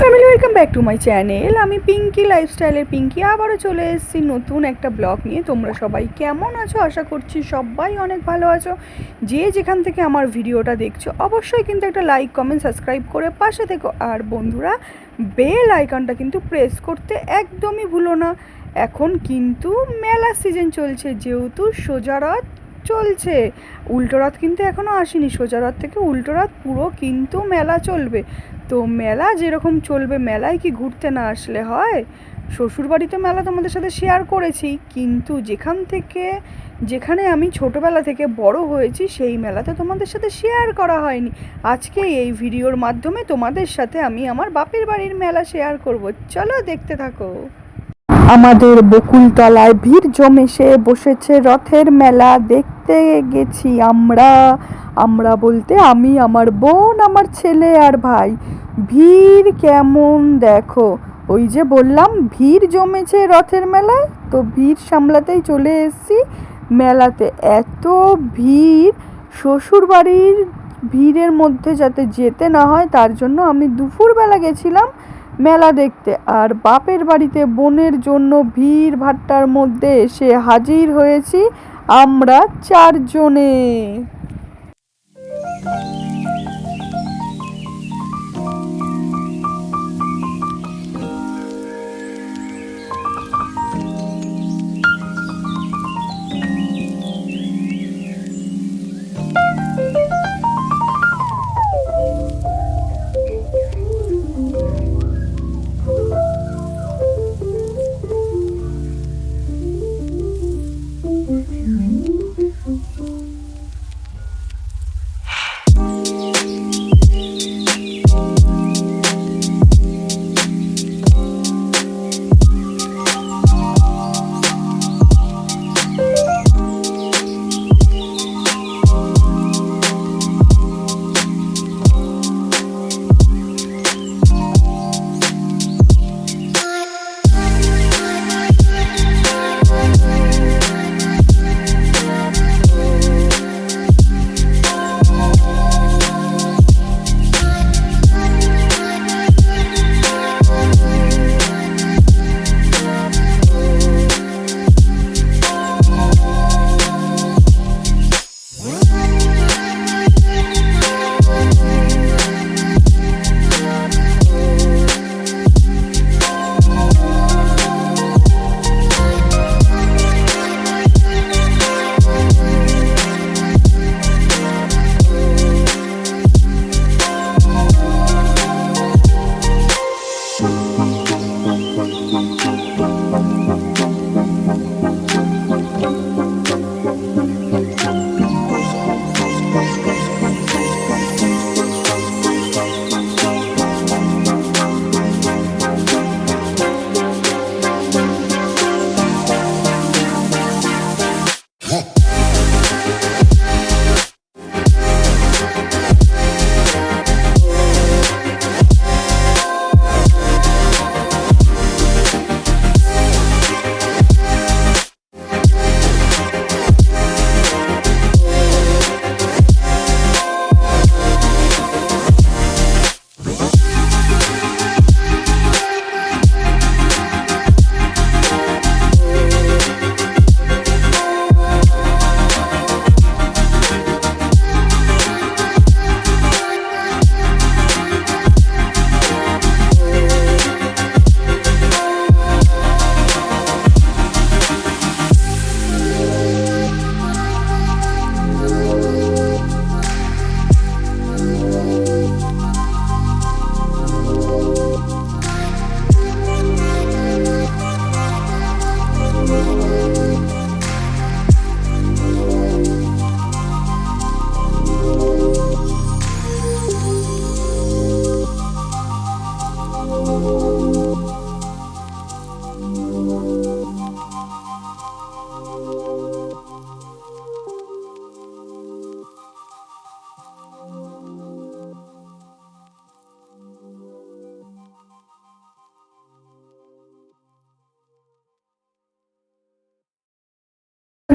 Family welcome back to my channel আমি পিঙ্কি লাইফস্টাইলের পিঙ্কি আবারও চলে এসেছি নতুন একটা ব্লগ নিয়ে। তোমরা সবাই কেমন আছো? আশা করছি সবাই অনেক ভালো আছো। যে যেখান থেকে আমার ভিডিওটা দেখছ, অবশ্যই কিন্তু একটা লাইক কমেন্ট সাবস্ক্রাইব করে পাশে থেকো। আর বন্ধুরা বেল আইকনটা কিন্তু প্রেস করতে একদমই ভুলো না। এখন কিন্তু মেলা সিজন চলছে, যেহেতু সোজা রথ চলছে। উল্টো রথ কিন্তু এখনও আসেনি, সোজা রথ থেকে উল্টো রথ পুরো কিন্তু মেলা চলবে। তো মেলা যেরকম চলবে, মেলায় কি ঘুরতে না আসলে হয়? শ্বশুরবাড়িতে মেলা তোমাদের সাথে শেয়ার করেছি, কিন্তু যেখান থেকে, যেখানে আমি ছোটোবেলা থেকে বড় হয়েছি, সেই মেলাতে তোমাদের সাথে শেয়ার করা হয়নি। আজকে এই ভিডিওর মাধ্যমে তোমাদের সাথে আমি আমার বাপের বাড়ির মেলা শেয়ার করব। চলো দেখতে থাকো। আমাদের বকুলতলায় ভিড় জমেছে, বসেছে রথের মেলা, দেখতে গেছি আমরা। আমরা বলতে আমি, আমার বোন, আমার ছেলে আর ভাই। ভিড় কেমন দেখো? ওই যে বললাম, ভিড় জমেছে রথের মেলায়, তো ভিড় সামলাতেই চলে এসেছি মেলাতে। এত ভিড়, শ্বশুরবাড়ির ভিড়ের মধ্যে যাতে যেতে না হয়, তার জন্য আমি দুপুরবেলা গেছিলাম। মেলা দেখতে। আর বাপের বাড়িতে বোনের জন্য ভিড় ভাট্টার মধ্যে এসে হাজির হয়েছি আমরা চারজনে।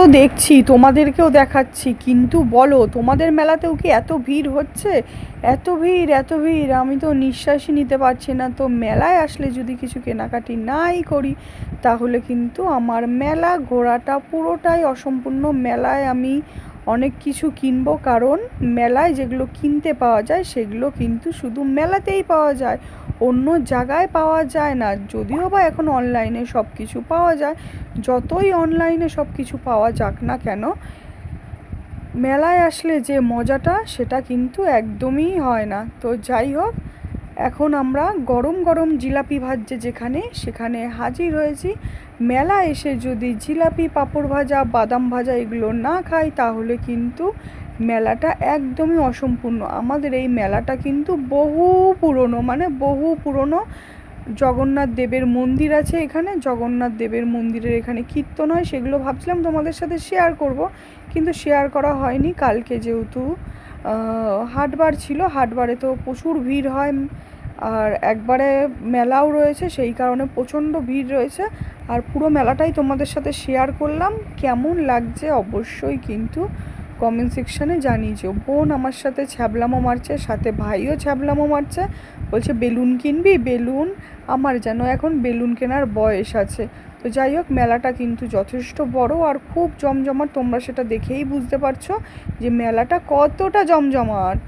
তো দেখছি, তোমাদেরকেও দেখাচ্ছি। কিন্তু বলো, তোমাদের মেলাতেও কি এত ভিড় হচ্ছে? এত ভিড় এত ভিড়। আমি তো নিঃশ্বাসই নিতে পারছি না। তো মেলায় আসলে যদি কিছু কেনাকাটি নাই করি, তাহলে কিন্তু আমার মেলা ঘোরাটা পুরোটাই অসম্পূর্ণ। মেলায় আমি অনেক কিছু কিনবো, কারণ মেলায় যেগুলো কিনতে পাওয়া যায়, সেগুলো কিন্তু শুধু মেলাতেই পাওয়া যায়, অন্য জায়গায় পাওয়া যায় না। যদিও বা এখন অনলাইনে সব কিছু পাওয়া যায়, যতই অনলাইনে সব কিছু পাওয়া যাক না কেন, মেলায় আসলে যে মজাটা, সেটা কিন্তু একদমই হয় না। তো যাই হোক এখন আমরা গরম গরম জিলাপি ভাজছে যেখানে, সেখানে হাজির হয়েছি। মেলা এসে যদি জিলাপি, পাঁপড় ভাজা, বাদাম ভাজা এগুলো না খাই, তাহলে কিন্তু মেলাটা একদমই অসম্পূর্ণ। আমাদের এই মেলাটা কিন্তু বহু পুরনো মানে বহু পুরনো জগন্নাথ দেবের মন্দির আছে এখানে। জগন্নাথ দেবের মন্দিরের এখানে কীর্তন হয়, সেগুলো ভাবছিলাম তোমাদের সাথে শেয়ার করব, কিন্তু শেয়ার করা হয়নি। কালকে যেহেতু হাটবার ছিল, হাটবারে তো প্রচুর ভিড় হয় আর একবারে মেলাও রয়েছে, সেই কারণে প্রচণ্ড ভিড় রয়েছে, আর পুরো মেলাটাই তোমাদের সাথে শেয়ার করলাম, কেমন লাগছে অবশ্যই কিন্তু কমেন্ট সেকশানে জানিয়েছো, বোন আমার সাথে ছ্যাবলামো মারছে, সাথে ভাইও ছ্যাবলামো মারছে। বলছে, বেলুন কিনবি? বেলুন? আমার যেন এখন বেলুন কেনার বয়স আছে। তো যাই হোক, মেলাটা কিন্তু যথেষ্ট বড় আর খুব জমজমাট, তোমরা সেটা দেখেই বুঝতে পারছ যে মেলাটা কতটা জমজমাট।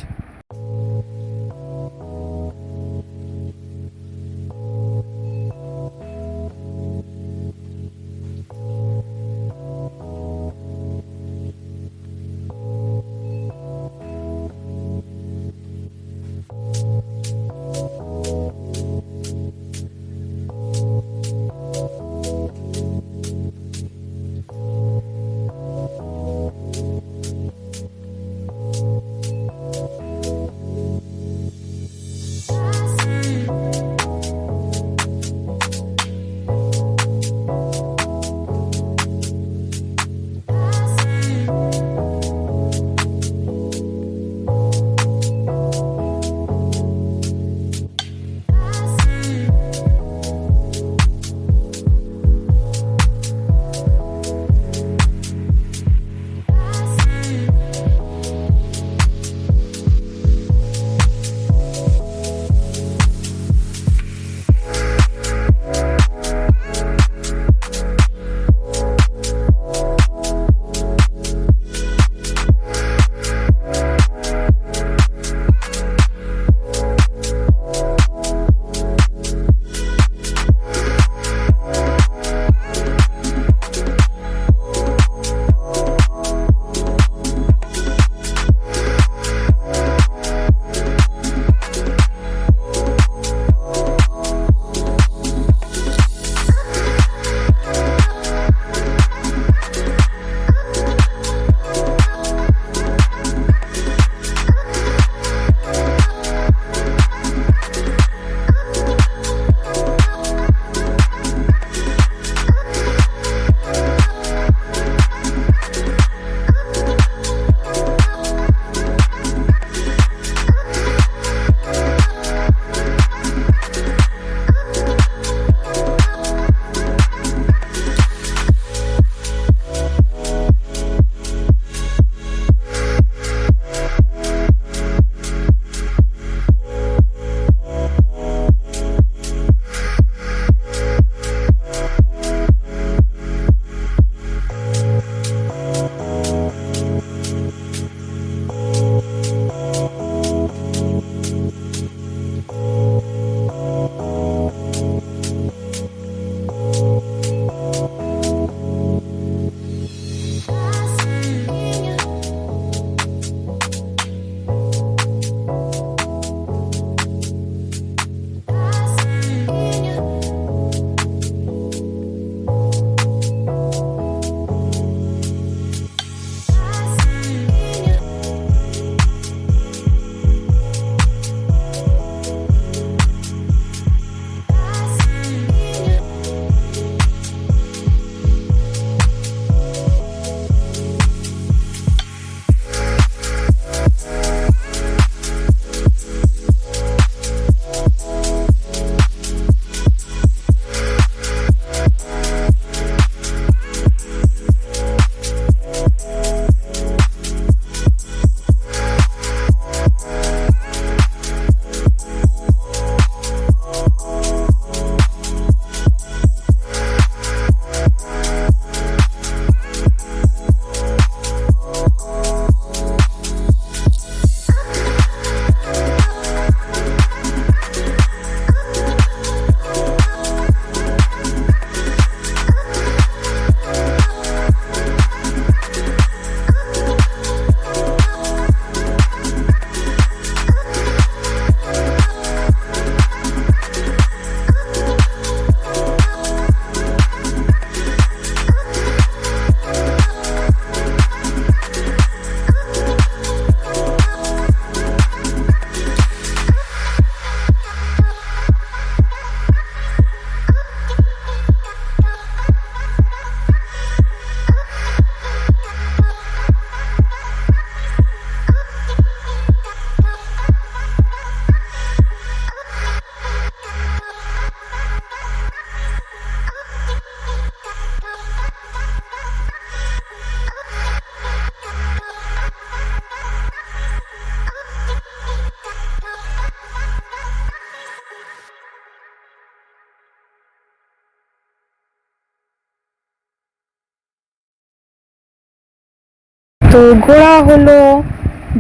তো ঘোরা হলো,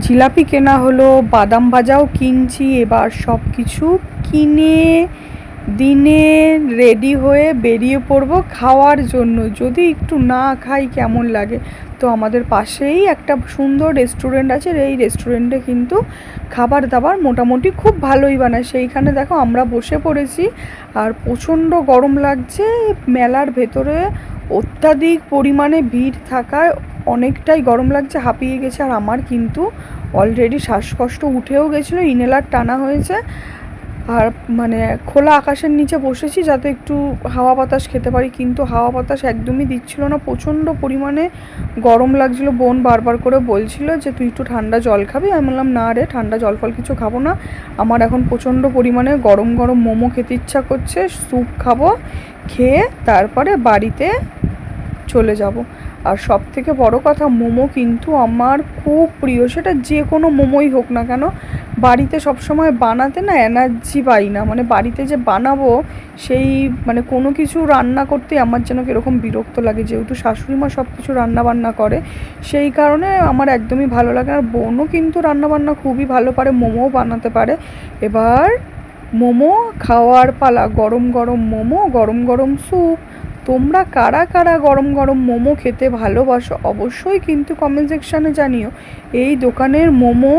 জিলাপি কেনা হলো, বাদাম ভাজাও কিনছি, এবার সব কিছু কিনে দিনে রেডি হয়ে বেরিয়ে পড়ব খাওয়ার জন্য। যদি একটু না খাই কেমন লাগে? তো আমাদের পাশেই একটা সুন্দর রেস্টুরেন্ট আছে, এই রেস্টুরেন্টে কিন্তু খাবার দাবার মোটামুটি খুব ভালোই বানায়। সেইখানে দেখো আমরা বসে পড়েছি আর প্রচণ্ড গরম লাগছে। মেলার ভেতরে অত্যাধিক পরিমাণে ভিড় থাকায় অনেকটাই গরম লাগছে, হাঁপিয়ে গেছে আর আমার কিন্তু অলরেডি শ্বাসকষ্ট উঠেও গেছিল, ইনহেলার টানা হয়েছে। আর মানে খোলা আকাশের নিচে বসেছি যাতে একটু হাওয়া বাতাস খেতে পারি, কিন্তু হাওয়া বাতাস একদমই দিচ্ছিল না। প্রচণ্ড পরিমাণে গরম লাগছিল, বোন বারবার করে বলছিল যে, তুই একটু ঠান্ডা জল খাবি? আমি বললাম, না রে, ঠান্ডা জল ফল কিছু খাব না। আমার এখন প্রচণ্ড পরিমাণে গরম গরম মোমো খেতে ইচ্ছা করছে, স্যুপ খাব, খেয়ে তারপরে বাড়িতে চলে যাব। আর সব থেকে বড় কথা, মোমো কিন্তু আমার খুব প্রিয়। সেটা যে কোনো মোমোই হোক না কেন, বাড়িতে সব সময় বানাতে না এনার্জি পাই না। মানে বাড়িতে যে বানাবো, সেই মানে কোনো কিছু রান্না করতে আমার যেন কীরকম বিরক্ত লাগে। যেহেতু শাশুড়ি মা সব কিছু রান্নাবান্না করে, সেই কারণে আমার একদমই ভালো লাগে। আর বোনও কিন্তু রান্নাবান্না খুবই ভালো পারে, মোমোও বানাতে পারে। এবার মোমো খাওয়ার পালা। গরম গরম মোমো, গরম গরম স্যুপ তোমরা কারা কারা গরম গরম মোমো খেতে ভালোবাসো অবশ্যই কিন্তু কমেন্ট সেকশানে জানিও। এই দোকানের মোমো,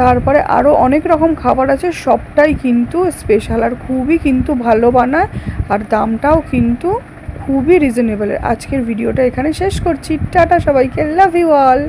তারপরে আরও অনেক রকম খাবার আছে, সবটাই কিন্তু স্পেশাল আর খুবই কিন্তু ভালো বানায় আর দামটাও কিন্তু খুবই রিজনেবল আজকের ভিডিওটা এখানে শেষ করছি। টাটা সবাইকে লাভ ইউ অল